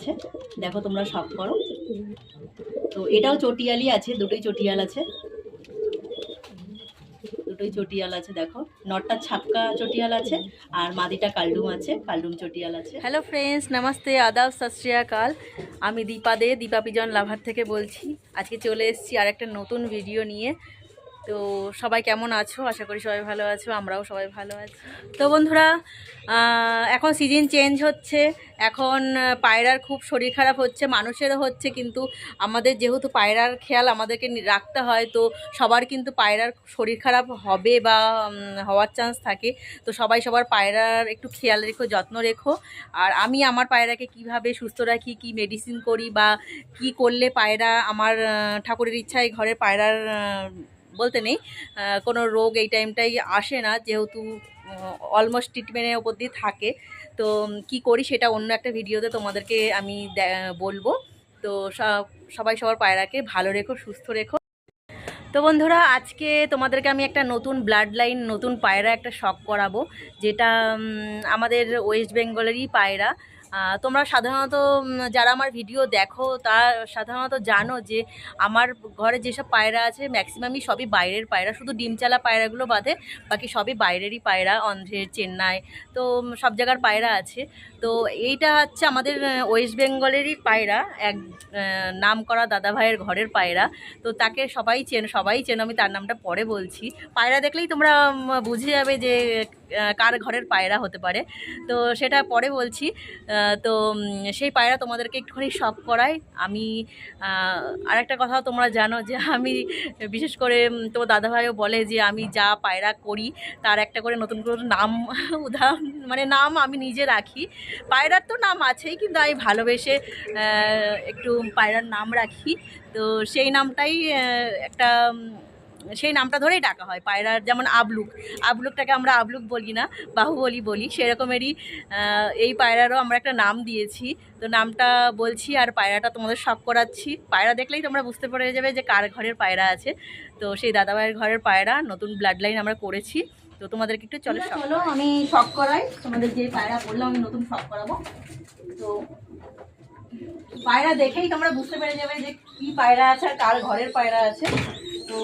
আছে দেখো তোমরা সব করো। তো এটাও চটিয়ালই আছে, দুটোই চটিয়াল আছে। দুটোই চটিয়াল আছে, দেখো। নটটা ছাপকা চটিয়াল আছে আর মাদিটা কালডুম আছে, কালডুম চটিয়াল আছে। হ্যালো ফ্রেন্ডস নমস্তে, আদাব শ্রী আমি দীপা দে, দীপা পিজন লাভার থেকে বলছি। আজকে চলে এসেছি আর একটা নতুন ভিডিও নিয়ে। তো সবাই কেমন আছো? আশা করি সবাই ভালো আছো, আমরাও সবাই ভালো আছি। তো বন্ধুরা এখন সিজন চেঞ্জ হচ্ছে, এখন পায়রার খুব শরীর খারাপ হচ্ছে, মানুষেরও হচ্ছে, কিন্তু আমাদের যেহেতু পায়রার খেয়াল আমাদেরকে রাখতে হয়, তো সবার কিন্তু পায়রার শরীর খারাপ হবে বা হওয়ার চান্স থাকে। তো সবাই সবার পায়রার একটু খেয়াল রেখো, যত্ন রেখো। আর আমি আমার পায়রাকে কীভাবে সুস্থ রাখি, কি মেডিসিন করি বা কি করলে পায়রা আমার ঠাকুরের ইচ্ছায় ঘরের পায়রার বলতে নেই কোনো রোগ এই টাইমটাই আসে না, যেহেতু অলমোস্ট ট্রিটমেন্টের ওপর দিয়ে থাকে। তো কি করি সেটা অন্য একটা ভিডিওতে তোমাদেরকে আমি বলব। তো সব সবাই সবার পায়রাকে ভালো রেখো, সুস্থ রেখো। তো বন্ধুরা, আজকে তোমাদেরকে আমি একটা নতুন ব্লাড লাইন নতুন পায়রা একটা শখ করাবো, যেটা আমাদের ওয়েস্ট বেঙ্গলেরই পায়রা। তোমরা সাধারণত যারা আমার ভিডিও দেখো, তারা সাধারণত জানো যে আমার ঘরে যেসব পায়রা আছে ম্যাক্সিমামই সবই বাইরের পায়রা। শুধু ডিমচালা পায়রাগুলো বাদে বাকি সবই বাইরেরই পায়রা, অন্ধ্রের, চেন্নাই, তো সব জায়গার পায়রা আছে। তো, এইটা হচ্ছে আমাদের ওয়েস্ট বেঙ্গলেরই পায়রা, এক নাম করা দাদা ভাইয়ের ঘরের পায়রা। তো, তাকে সবাই চেন সবাই চেন, আমি তার নামটা পরে বলছি। পায়রা দেখলেই তোমরা বুঝে যাবে যে কার ঘরের পায়রা হতে পারে। তো, সেটা পরে বলছি। তো সেই পায়রা তোমাদেরকে একটুখানি শখ করাই আমি আহ, আরেকটা কথা তোমরা জানো যে আমি বিশেষ করে তোমার দাদাভাইও বলে যে আমি যা পায়রা করি তার একটা করে নতুন করে নাম উদাহরণ মানে নাম আমি নিজে রাখি। পায়রার তো নাম আছেই কিন্তু আমি ভালোবেসে একটু পায়রার নাম রাখি। তো সেই নামটাই একটা সেই নামটা ধরেই ডাকা হয় পায়রার যেমন আবলুক। আবলুকটাকে আমরা আবলুক বলি না বাহুবলি বলি। সেরকমেরই এই পায়রারও আমরা একটা নাম দিয়েছি। তো নামটা বলছি আর পায়রাটা তোমাদের শখ করাচ্ছি। পায়রা দেখলেই তোমরা বুঝতে পেরে যাবে যে কার ঘরের পায়রা আছে। তো সেই দাদাভাইয়ের ঘরের পায়রা নতুন ব্লাড লাইন আমরা করেছি। তো তোমাদেরকে একটু চলো চলো আমি শখ করাই। তোমাদের যে পায়রা বললাম আমি নতুন শখ করাবো। তো পায়রা দেখেই তোমরা বুঝতে পেরে যাবে যে কি পায়রা আছে আর কার ঘরের পায়রা আছে। তো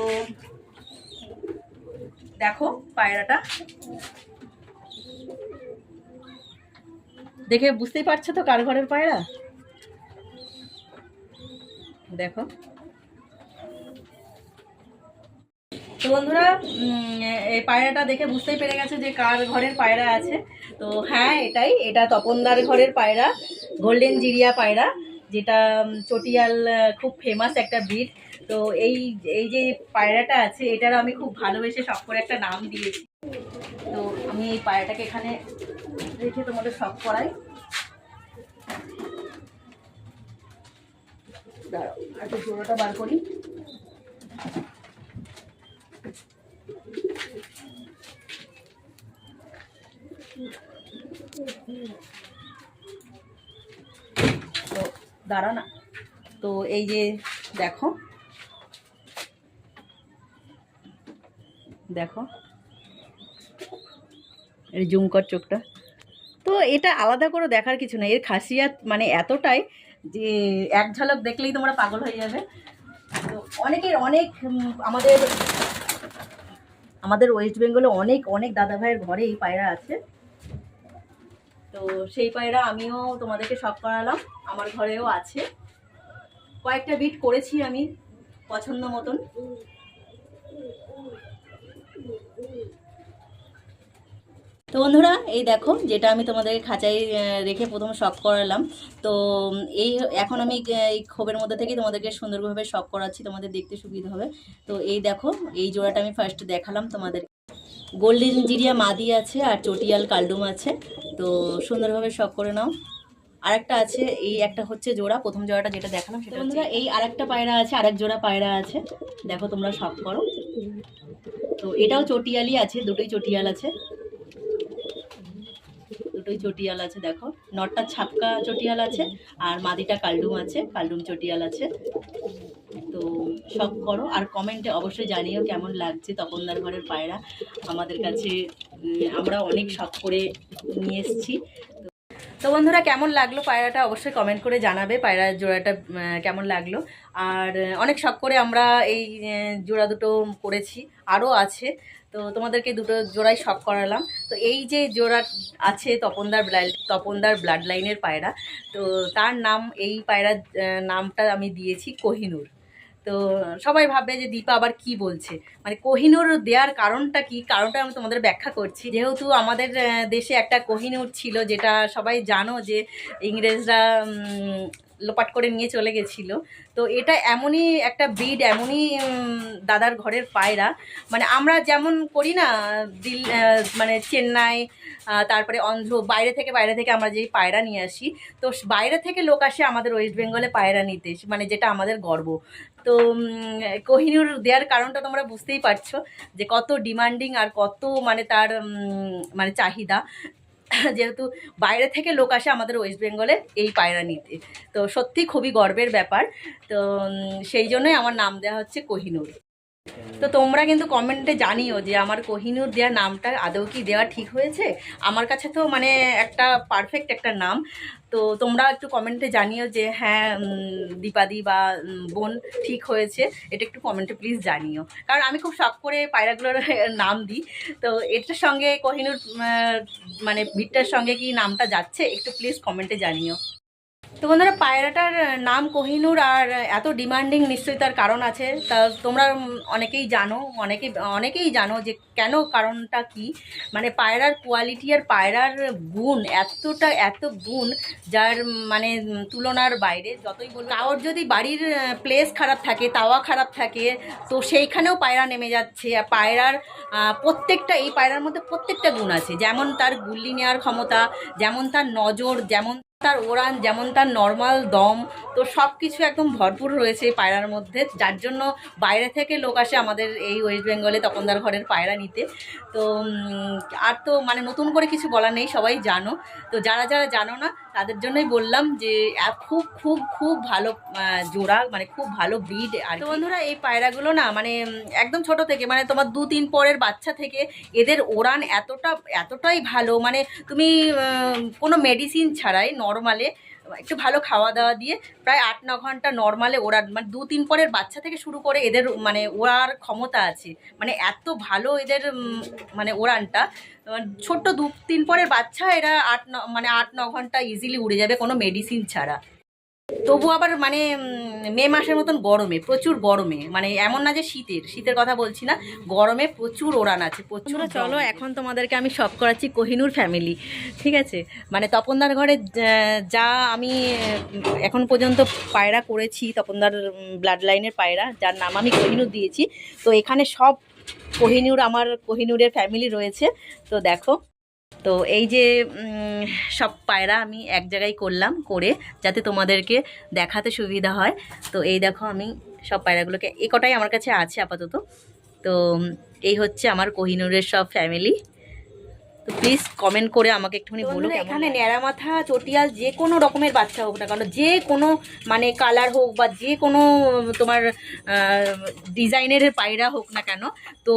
দেখো পায়রাটা। দেখে বুঝতেই পারছ তো কার ঘরের পায়রা? দেখো। তো বন্ধুরা এই পায়রাটা দেখে বুঝতেই পেরে গেছে যে কার ঘরের পায়রা আছে। তো হ্যাঁ এটাই। এটা তপনদার ঘরের পায়রা গোল্ডেন জিরিয়া পায়রা। যেটা চটিয়াল খুব ফেমাস একটা ব্রিড তো এই এই যে পায়রাটা আছে, এটার আমি খুব ভালোবেসে শখ করে একটা নাম দিয়েছি। তো আমি এই পায়রাটাকে এখানে রেখে তোমাদের শখ করাই। দাঁড়াও, একটু জোড়াটা বার করি তো দাঁড়া না তো এই যে দেখো। দেখো। এই জুম কর চোখটা। তো এটা আলাদা করে দেখার কিছু না এর খাসিয়াত মানে এতটাই যে এক ঝলক দেখলেই তোমরা পাগল হয়ে যাবে। তো অনেকের অনেক আমাদের আমাদের ওয়েস্ট বেঙ্গলে অনেক অনেক দাদা ভাইয়ের ঘরে এই পায়রা আছে। তো সেই পায়রা আমিও তোমাদেরকে শখ করালাম। আমার ঘরেও আছে। কয়েকটা বিট করেছি আমি, পছন্দ মতন। তো বন্ধুরা, এই দেখো, যেটা আমি তোমাদেরকে খাঁচায় রেখে প্রথম শখ করালাম। তো এই এখন আমি এই ক্ষোভের মধ্যে থেকে তোমাদেরকে সুন্দরভাবে শখ করাচ্ছি। তোমাদের দেখতে সুবিধা হবে। তো এই দেখো, এই জোড়াটা আমি ফার্স্ট দেখালাম তোমাদের। গোল্ডেন জিরিয়া মাদি আছে আর চটিয়াল কালডুম আছে। তো সুন্দরভাবে শখ করে নাও। আরেকটা আছে এই একটা হচ্ছে জোড়া প্রথম জোড়াটা যেটা দেখালাম সেটা বন্ধুরা এই আরেকটা পায়রা আছে আরেক জোড়া পায়রা আছে। দেখো তোমরা শখ করো। তো এটাও চটিয়ালই আছে দুটোই চটিয়াল আছে। দুটোই চটিয়াল আছে দেখো। নটটা ছাপকা চটিয়াল আছে আর মাদিটা কালডুম আছে কালডুম চটিয়াল আছে। তো সব করো আর কমেন্টে অবশ্যই জানিও কেমন লাগছে তপনদার ঘরের পায়রা। আমাদের কাছে আমরা অনেক শখ করে নিয়ে এসেছি। তো বন্ধুরা, কেমন লাগল পায়রাটা? অবশ্যই কমেন্ট করে জানাবে পায়রার জোড়াটা কেমন লাগল। আর অনেক শখ করে আমরা এই জোড়া দুটো করেছি, আরও আছে। তো তোমাদেরকে দুটো জোড়াই শখ করালাম। তো এই যে জোড়া আছে তপনদার ব্লাড তপনদার ব্লাড লাইনের পায়রা, তো তার নাম, এই পায়রার নামটা আমি দিয়েছি কোহিনুর। তো সবাই ভাববে যে দীপা আবার কি বলছে? মানে কোহিনুর দেওয়ার কারণটা কি? কারণটা আমি তোমাদের ব্যাখ্যা করছি। যেহেতু আমাদের দেশে একটা কোহিনুর ছিল, যেটা সবাই জানো যে ইংরেজরা লোপাট করে নিয়ে চলে গেছিল। তো এটা এমনই একটা ব্রিড এমনই দাদার ঘরের পায়রা। মানে আমরা যেমন করি না, দিল মানে চেন্নাই তারপরে অন্ধ্র, বাইরে থেকে বাইরে থেকে আমরা যেই পায়রা নিয়ে আসি, তো বাইরে থেকে লোক আসে আমাদের ওয়েস্ট বেঙ্গলে পায়রা নিতে মানে যেটা আমাদের গর্ব। তো কোহিনুর দেওয়ার কারণটা তোমরা বুঝতেই পারছ যে কত ডিমান্ডিং আর কত মানে তার মানে চাহিদা। যেহেতু বাইরে থেকে লোক আসে আমাদের ওয়েস্ট বেঙ্গলে এই পায়রা নিতে। তো সত্যি খুবই গর্বের ব্যাপার। তো সেই জন্যই আমার নাম দেওয়া হচ্ছে কোহিনুর। তো তোমরা কিন্তু কমেন্টে জানিও যে আমার কোহিনুর দেওয়ার নামটা আদৌ কি দেওয়া ঠিক হয়েছে? আমার কাছে তো মানে একটা পারফেক্ট একটা নাম। তো তোমরা একটু কমেন্টে জানিও যে হ্যাঁ দীপাদি বা বোন ঠিক হয়েছে। এটা একটু কমেন্টে প্লিজ জানিও। কারণ আমি খুব শখ করে পায়রাগুলোর নাম দিই। তো এটার সঙ্গে কোহিনুর মানে ভিটটার সঙ্গে কি নামটা যাচ্ছে? একটু প্লিজ কমেন্টে জানিও। তো বন্ধুরা, পায়রাটার নাম কোহিনুর আর এত ডিমান্ডিং নিশ্চয়ই তার কারণ আছে। তা তোমরা অনেকেই জানো, অনেকে, অনেকেই জানো যে কেন কারণটা কি। মানে পায়রার কোয়ালিটি আর পায়রার গুণ এতটা, এত গুণ যার মানে তুলনার বাইরে। যতই বল, কারোর যদি বাড়ির প্লেস খারাপ থাকে, তাওয়া খারাপ থাকে, তো সেইখানেও পায়রা নেমে যাচ্ছে। পায়রার প্রত্যেকটা, এই পায়রার মধ্যে প্রত্যেকটা গুণ আছে। যেমন তার গুল্লি নেওয়ার ক্ষমতা, যেমন তার নজর, যেমন তার ওড়ান যেমন তার নর্মাল দম, তো সব কিছু একদম ভরপুর রয়েছে পায়রার মধ্যে। যার জন্য বাইরে থেকে লোক আসে আমাদের এই ওয়েস্ট বেঙ্গলে তপনদার ঘরের পায়রা নিতে। তো আর তো মানে নতুন করে কিছু বলা নেই, সবাই জানো। তো যারা যারা জানো না তাদের জন্যই বললাম যে খুব খুব খুব ভালো জোড়া মানে খুব ভালো ব্রিড আর বন্ধুরা এই পায়রাগুলো না মানে একদম ছোট থেকে মানে তোমার দু তিন পরের বাচ্চা থেকে এদের ওড়ান এতটা এতটাই ভালো। মানে তুমি কোনো মেডিসিন ছাড়াই নর্মালে একটু ভালো খাওয়া দাওয়া দিয়ে প্রায় আট, ন ঘণ্টা নর্মালে ওড়ান মানে দু, তিন পরের বাচ্চা থেকে শুরু করে এদের মানে ওড়ার ক্ষমতা আছে। মানে এত ভালো এদের মানে ওড়ানটা ছোট্ট দু, তিন পরের বাচ্চা এরা আট, ন মানে আট, ন ঘণ্টা ইজিলি উড়ে যাবে কোনো মেডিসিন ছাড়া। তবু আবার মানে মে মাসের মতন গরমে প্রচুর গরমে মানে এমন না যে শীতের শীতের কথা বলছি না গরমে প্রচুর ওড়ান আছে প্রচুর চলো এখন তোমাদেরকে আমি সব করাচ্ছি কোহিনুর ফ্যামিলি ঠিক আছে? মানে তপনদার ঘরে যা- যা আমি এখন পর্যন্ত পায়রা করেছি তপনদার ব্লাড লাইনের পায়রা যার নাম আমি কোহিনুর দিয়েছি। তো এখানে সব কোহিনুর আমার কোহিনুরের ফ্যামিলি রয়েছে। তো দেখো। তো এই যে সব পায়রা আমি এক জায়গায় করলাম করে যাতে তোমাদেরকে দেখাতে সুবিধা হয়। তো এই দেখো আমি সব পায়রাগুলোকে এই কটাই আমার কাছে আছে আপাতত। তো এই হচ্ছে আমার কোহিনুরের সব ফ্যামিলি তো প্লিজ কমেন্ট করে আমাকে একটুখানি বলুন এখানে ন্যাড়া মাথা চটিয়াল যে কোনো রকমের বাচ্চা হোক না কেন যে কোনো মানে কালার হোক বা যে কোনো তোমার ডিজাইনের পায়রা হোক না কেন তো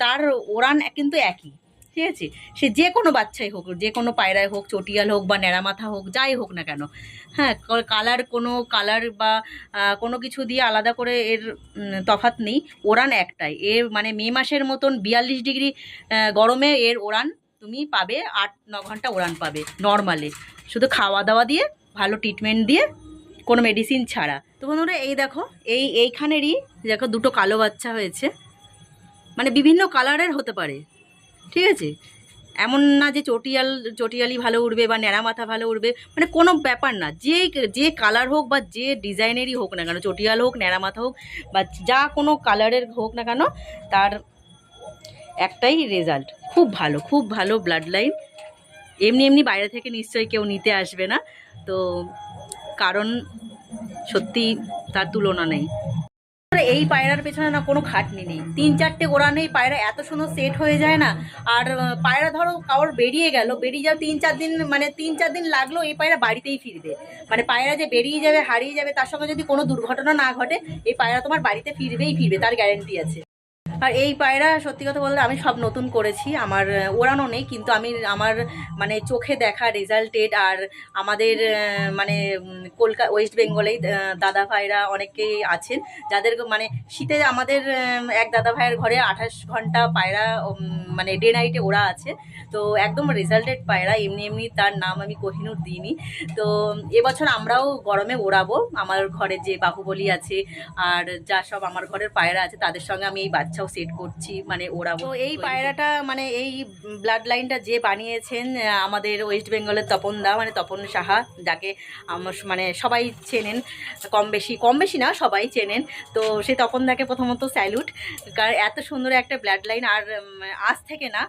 তার ওড়ান কিন্তু একই। ঠিক আছে সে যে কোনো বাচ্চাই হোক, যে কোনো পায়রায় হোক, চটিয়াল হোক বা ন্যাড়া মাথা হোক, যাই হোক না কেন। হ্যাঁ কালার কোনো কালার বা কোনো কিছু দিয়ে আলাদা করে এর তফাৎ নেই। ওড়ান একটাই। এর মানে মে মাসের মতন বিয়াল্লিশ ডিগ্রি গরমে এর ওড়ান তুমি পাবে, আট, ন ঘণ্টা ওড়ান পাবে নর্মালে শুধু খাওয়া দাওয়া দিয়ে, ভালো ট্রিটমেন্ট দিয়ে, কোনো মেডিসিন ছাড়া। তো বন্ধুরা, এই দেখো, এই, এইখানেরই, দেখো দুটো কালো বাচ্চা হয়েছে। মানে বিভিন্ন কালারের হতে পারে। ঠিক আছে? এমন না যে চটিয়াল, চটিয়ালি ভালো উঠবে বা ন্যাড়া মাথা ভালো উঠবে মানে কোনো ব্যাপার না। যে যে কালার হোক বা যে ডিজাইনেরই হোক না কেন, চটিয়াল হোক, ন্যাড়া মাথা হোক, বা যা কোনো কালারের হোক না কেন, তার একটাই রেজাল্ট খুব ভালো খুব ভালো ব্লাড লাইন এমনি এমনি বাইরে থেকে নিশ্চয়ই কেউ নিতে আসবে না। তো কারণ সত্যি তার তুলনা নেই। এই পায়রার পেছনে না কোনো খাটনি নেই। তিন চারটে নেই পায়রা এত সুন্দর সেট হয়ে যায় না। আর পায়রা ধরো কারোর বেরিয়ে গেল, বেরিয়ে যাও তিন চার দিন মানে তিন চার দিন লাগল এই পায়রা বাড়িতেই ফিরবে। মানে পায়রা যে বেরিয়ে যাবে, হারিয়ে যাবে, তার সঙ্গে যদি কোনো দুর্ঘটনা না ঘটে, এই পায়রা তোমার বাড়িতে ফিরবেই ফিরবে, তার গ্যারেন্টি আছে। আর এই পায়রা সত্যি কথা বলতে আমি সব নতুন করেছি, আমার ওড়ানো নেই, কিন্তু আমি আমার মানে চোখে দেখা রেজাল্টেড আর আমাদের মানে কলকাতা ওয়েস্ট বেঙ্গলেই দাদা ভাইরা অনেকেই আছেন, যাদের মানে শীতে আমাদের এক দাদা ভাইয়ের ঘরে আঠাশ ঘণ্টা পায়রা মানে ডে নাইটে ওরা আছে, তো একদম রেজাল্টেড পায়রা, এমনি এমনি তার নাম আমি কোহিনুর দিইনি, তো এবছর আমরাও গরমে ওড়াবো, আমার ঘরে যে বাহুবলী আছে, আর যা সব আমার ঘরের পায়রা আছে, তাদের সঙ্গে আমি এই বাচ্চাও সেট করছি মানে ওরা তো এই পায়রাটা মানে এই ব্লাড লাইনটা যে বানিয়েছেন আমাদের ওয়েস্ট বেঙ্গলের তপন দা মানে তপন সাহা যাকে আমার মানে সবাই চেনেন কম বেশি কম বেশি না সবাই চেনেন তো সেই তপন দাকে প্রথমত স্যালুট কারণ এত সুন্দর একটা ব্লাড লাইন আর আজ থেকে না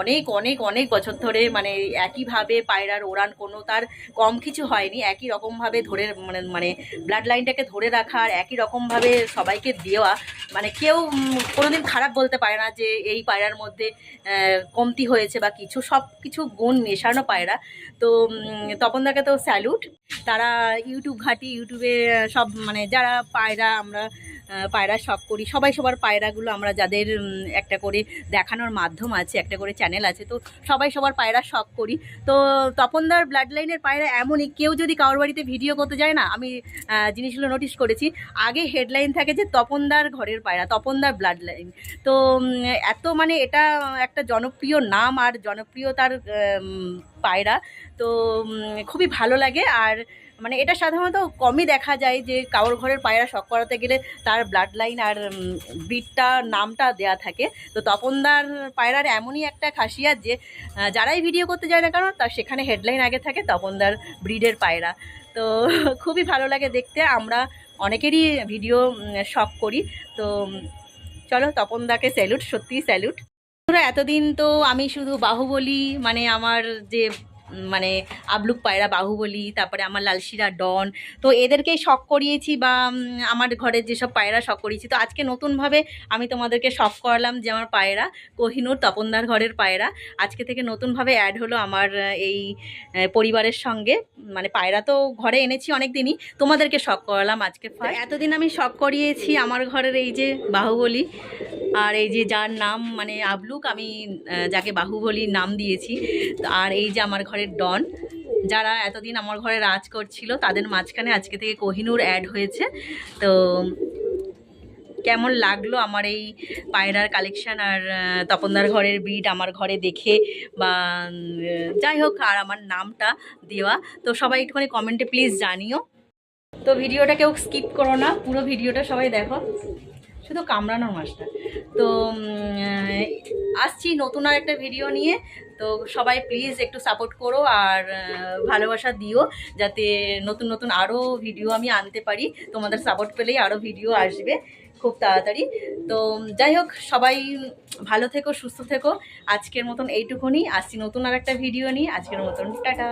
অনেক অনেক অনেক বছর ধরে মানে একইভাবে পায়রার ওড়ান কোনো তার কম কিছু হয়নি। একই রকমভাবে ধরে মানে মানে ব্লাড লাইনটাকে ধরে রাখা আর একই রকমভাবে সবাইকে দেওয়া। মানে কেউ কোনোদিন খারাপ বলতে পারে না যে এই পায়রার মধ্যে কমতি হয়েছে বা কিছু। সব কিছু গুণ মেশানো পায়রা। তো তপনদাকে তো স্যালুট তারা ইউটিউব ঘাটি, ইউটিউবে সব মানে যারা পায়রা আমরা পায়রা শখ করি। সবাই সবার পায়রাগুলো আমরা যাদের একটা করে দেখানোর মাধ্যম আছে, একটা করে চ্যানেল আছে, তো সবাই সবার পায়রা শখ করি। তো তপনদার ব্লাড লাইনের পায়রা এমনই, কেউ যদি কারোর বাড়িতে ভিডিও করতে যায় না, আমি জিনিসগুলো নোটিস করেছি, আগে হেডলাইন থাকে যে তপনদার ঘরের পায়রা, তপনদার ব্লাড লাইন তো এত মানে এটা একটা জনপ্রিয় নাম আর জনপ্রিয়তার পায়রা। তো খুবই ভালো লাগে। আর মানে এটা সাধারণত কমই দেখা যায় যে কারোর ঘরের পায়রা শখ করাতে গেলে তার ব্লাড লাইন আর ব্রিডটা নামটা দেয়া থাকে। তো তপনদার পায়রার এমনই একটা খাসিয়াত যে যারাই ভিডিও করতে যায় না কেন, তার সেখানে হেডলাইন আগে থাকে তপনদার ব্রিডের পায়রা। তো খুবই ভালো লাগে দেখতে, আমরা অনেকেরই ভিডিও শখ করি। তো চলো তপনদাকে স্যালুট সত্যিই স্যালুট এতদিন তো আমি শুধু বাহুবলী মানে আমার যে মানে আবলুক পায়রা বাহুবলী, তারপরে আমার লালশিরা ডন। তো এদেরকেই শখ করিয়েছি বা আমার ঘরের যেসব পায়রা শখ করিয়েছি। তো আজকে নতুনভাবে আমি তোমাদেরকে শখ করালাম যে আমার পায়রা, কোহিনুর তপনদার ঘরের পায়রা, আজকে থেকে নতুনভাবে অ্যাড হলো আমার এই পরিবারের সঙ্গে। মানে পায়রা তো ঘরে এনেছি অনেক দিনই তোমাদেরকে শখ করালাম আজকে এতদিন আমি শখ করিয়েছি আমার ঘরের এই যে বাহুবলী, আর এই যে যার নাম মানে আবলুক, আমি যাকে বাহুবলীর নাম দিয়েছি। আর এই যে আমার ঘরের ডন। যারা এতদিন আমার ঘরে রাজ করছিল, তাদের মাঝখানে আজকে থেকে কোহিনুর অ্যাড হয়েছে। তো কেমন লাগল আমার এই পায়রার কালেকশান আর তপনদার ঘরের বিট আমার ঘরে দেখে বা যাই হোক আর আমার নামটা দেওয়া। তো সবাই একটুখানি কমেন্টে প্লিজ জানিও। তো ভিডিওটা কেউ স্কিপ করো না, পুরো ভিডিওটা সবাই দেখো। শুধু কামড়ানোর মাছটা। তো আসছি নতুন আর একটা ভিডিও নিয়ে। তো সবাই প্লিজ একটু সাপোর্ট করো আর ভালোবাসা দিও, যাতে নতুন নতুন আরও ভিডিও আমি আনতে পারি। তোমাদের সাপোর্ট পেলেই আরও ভিডিও আসবে খুব তাড়াতাড়ি। তো যাই হোক, সবাই ভালো থেকো, সুস্থ থেকো। আজকের মতন এইটুকুনি। আসছি নতুন আর একটা ভিডিও নিয়ে। আজকের মতন টাটা।